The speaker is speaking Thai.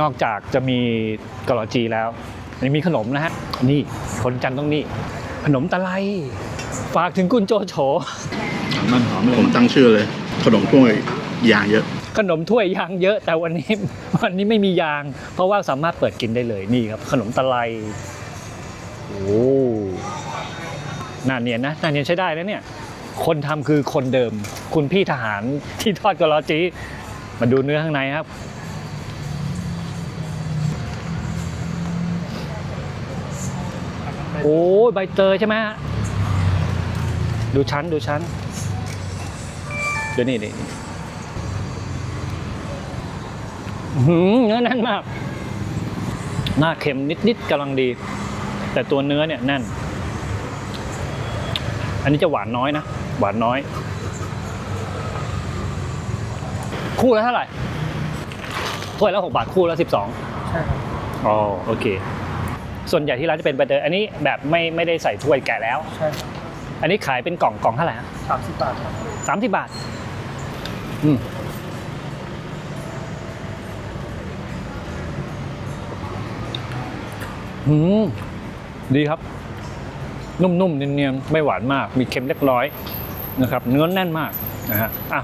นอกจากจะมีกะหล่อจีแล้วยังมีขนมนะฮะนี่คนจันทร์ต้องนี่ขนมตะไลฝากถึงคุณโจโฉมันหอมเลยผมตั้งชื่อเลย ขนมถ้วยยางเยอะ ขนมถ้วยยางเยอะ แต่วันนี้วันนี้ไม่มียาง เพราะว่าสามารถเปิดกินได้เลยนี่ครับ ขนมตะไลโอ้หน้าเนียนนะหน้าเนียนใช้ได้นะเนี่ย คนทำคือคนเดิม คุณพี่ทหารที่ทอดกะลอจีมาดูเนื้อข้างในครับ โอ้ยใบเตยใช่ไหมฮะดูชั้นดูชั้นดูนี่นี่อื้อหือเนื้อแน่นมาก หน้าเค็มนิดๆกำลังดี แต่ตัวเนื้อเนี่ยแน่น อันนี้จะหวานน้อยนะ หวานน้อย คู่ละเท่าไหร่ถ้วยละหกบาทคู่ละสิบสองใช่ครับอ๋อโอเค ส่วนใหญ่ที่ร้านจะเป็นใบเตยอันนี้แบบไม่ไม่ได้ใส่ถ้วยแกะแล้ว ใช่ครับอันนี้ขายเป็นกล่องกล่องเท่าไหร่ฮะสามสิบบาทครับสามสิบบาท อืมอืมดีครับ นุ่มๆเนียนๆไม่หวานมาก มีเค็มเล็กน้อยนะครับ เนื้อแน่นมากนะฮะอะ